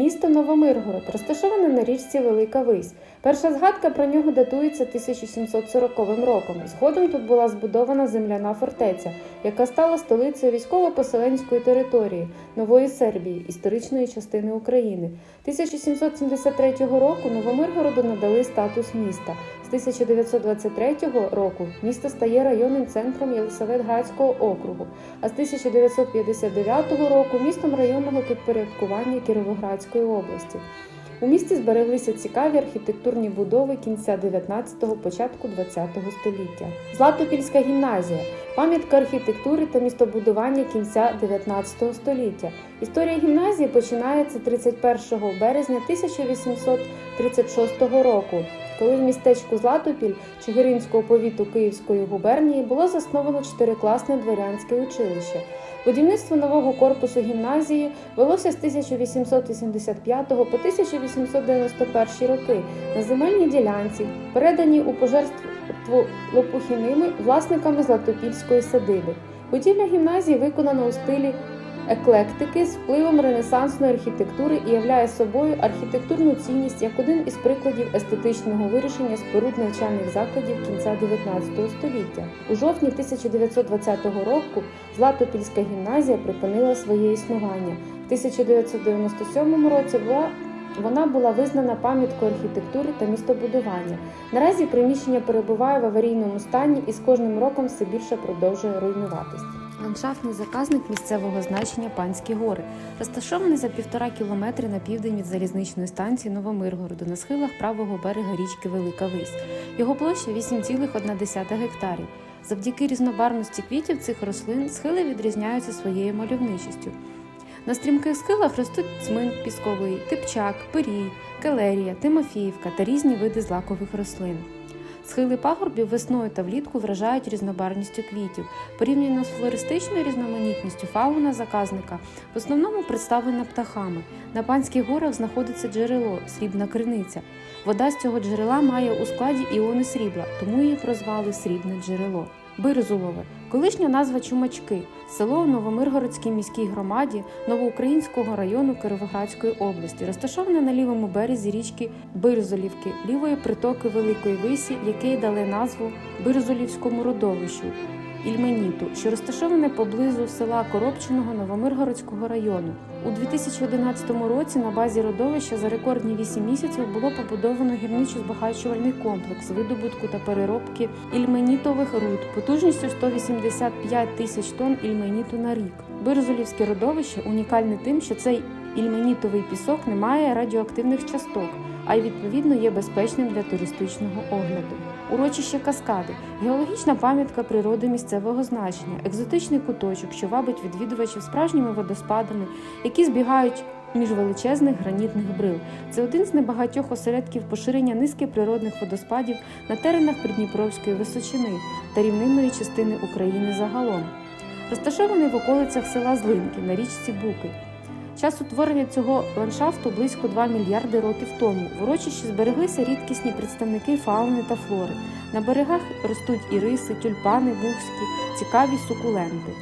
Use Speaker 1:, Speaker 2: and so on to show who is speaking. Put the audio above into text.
Speaker 1: Місто Новомиргород розташоване на річці Велика Вись. Перша згадка про нього датується 1740 роком. Згодом тут була збудована земляна фортеця, яка стала столицею військово-поселенської території Нової Сербії, історичної частини України. 1773 року Новомиргороду надали статус міста. З 1923 року місто стає районним центром Єлисаветградського округу, а з 1959 року містом районного підпорядкування Кіровоградської області. У місті збереглися цікаві архітектурні будови кінця 19-го, початку 20-го століття. Златопільська гімназія пам'ятка архітектури та містобудування кінця 19 століття. Історія гімназії починається 31 березня 1836 року, коли в містечку Златопіль Чигиринського повіту Київської губернії було засновано чотирикласне дворянське училище. Будівництво нового корпусу гімназії велося з 1885 по 1891 роки на земельній ділянці, передані у пожертву Лопухіними власниками Златопільської садиби. Будівля гімназії виконана у стилі еклектики з впливом ренесансної архітектури і являє собою архітектурну цінність як один із прикладів естетичного вирішення споруд навчальних закладів кінця 19 століття. У жовтні 1920 року Златопільська гімназія припинила своє існування. В 1997 році була вона була визнана пам'яткою архітектури та містобудування. Наразі приміщення перебуває в аварійному стані і з кожним роком все більше продовжує руйнуватись. Ландшафтний заказник місцевого значення Панські гори, розташований за півтора кілометри на південь від залізничної станції Новомиргороду на схилах правого берега річки Велика Вись. Його площа 8,1 гектарів. Завдяки різнобарвності квітів цих рослин схили відрізняються своєю мальовничістю. На стрімких схилах ростуть цмин пісковий, типчак, пирій, келерія, тимофіївка та різні види злакових рослин. Схили пагорбів весною та влітку вражають різнобарвністю квітів. Порівняно з флористичною різноманітністю фауна заказника в основному представлена птахами. На панських горах знаходиться джерело срібна криниця. Вода з цього джерела має у складі іони срібла, тому її прозвали срібне джерело. Бирзулове колишня назва Чумачки, село у Новомиргородській міській громаді Новоукраїнського району Кировоградської області, розташоване на лівому березі річки Бирзолівки, лівої притоки Великої Висі, який дали назву Бирзолівському родовищу. Ільменіту, що розташоване поблизу села Коробчиного Новомиргородського району. У 2011 році на базі родовища за рекордні 8 місяців було побудовано гірничо-збагачувальний комплекс видобутку та переробки ільменітових руд потужністю 185 тисяч тонн ільменіту на рік. Бирзолівське родовище унікальне тим, що цей ільменітовий пісок не має радіоактивних часток, а й відповідно є безпечним для туристичного огляду. Урочище Каскади геологічна пам'ятка природи місцевого значення, екзотичний куточок, що вабить відвідувачів справжніми водоспадами, які збігають між величезних гранітних брил. Це один з небагатьох осередків поширення низки природних водоспадів на теренах Придніпровської височини та рівнинної частини України загалом. Розташований в околицях села Злинки на річці Буки. Час утворення цього ландшафту близько 2 мільярди років тому. В урочищі збереглися рідкісні представники фауни та флори. На берегах ростуть іриси, тюльпани, бухські, цікаві сукуленти.